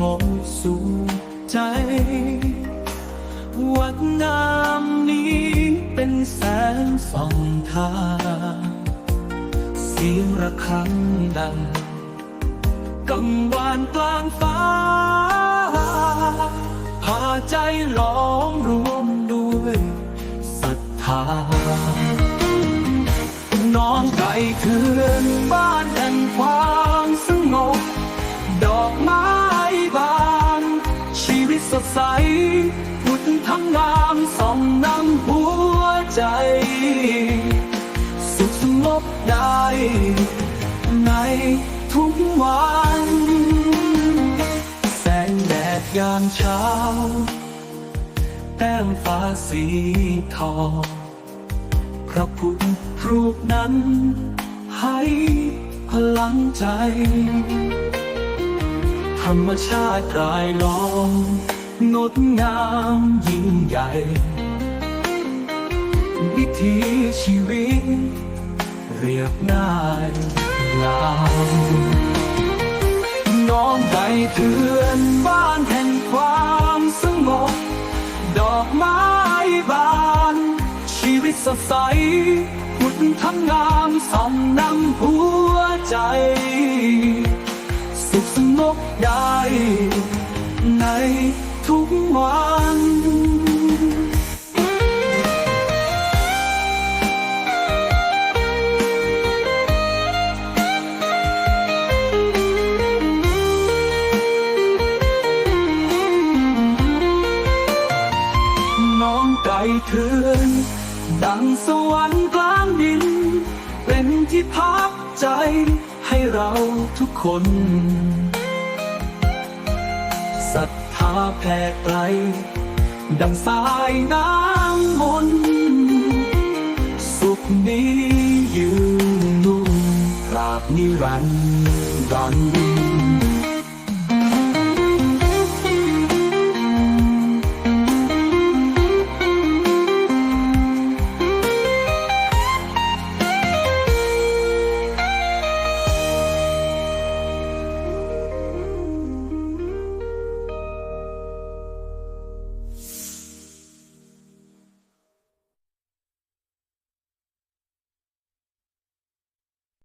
งบสุขใจ วัดงามนี้เป็นแสงส่องทางเสียงระฆังดังกังวานกลางฟ้า พาใจล้อมรวมด้วยศรัทธา น้องไก่เถือนบ้านแห่งความสงบดอกไม้ ดใสพุทธทำงามส่องนำหัวใจ สุขสงบได้ ในทุกวัน แสงแดดยามเช้า แต้มฟ้าสีทองพระพุทธรูปนั้น ให้พลังใจ ธรรมชาติรายล้อม งดงามยิ่งใหญ่ วิถีชีวิต เรียบง่ายงามน้องไก่เถื่อนบ้านแห่งความสงบดอกไม้บาน ชีวิตสดใสพุทธทำงามส่องนำหัวใจ สุขสงบได้ใน ทุกวันน้องไก่เถือนดังสวรรค์กลางดิน เป็นที่พักใจให้เราทุกคนศรัท ธาแผ่ไกล ดังสายน้ำมน สุขนี้ยืนนุ่มราบนิรันดร์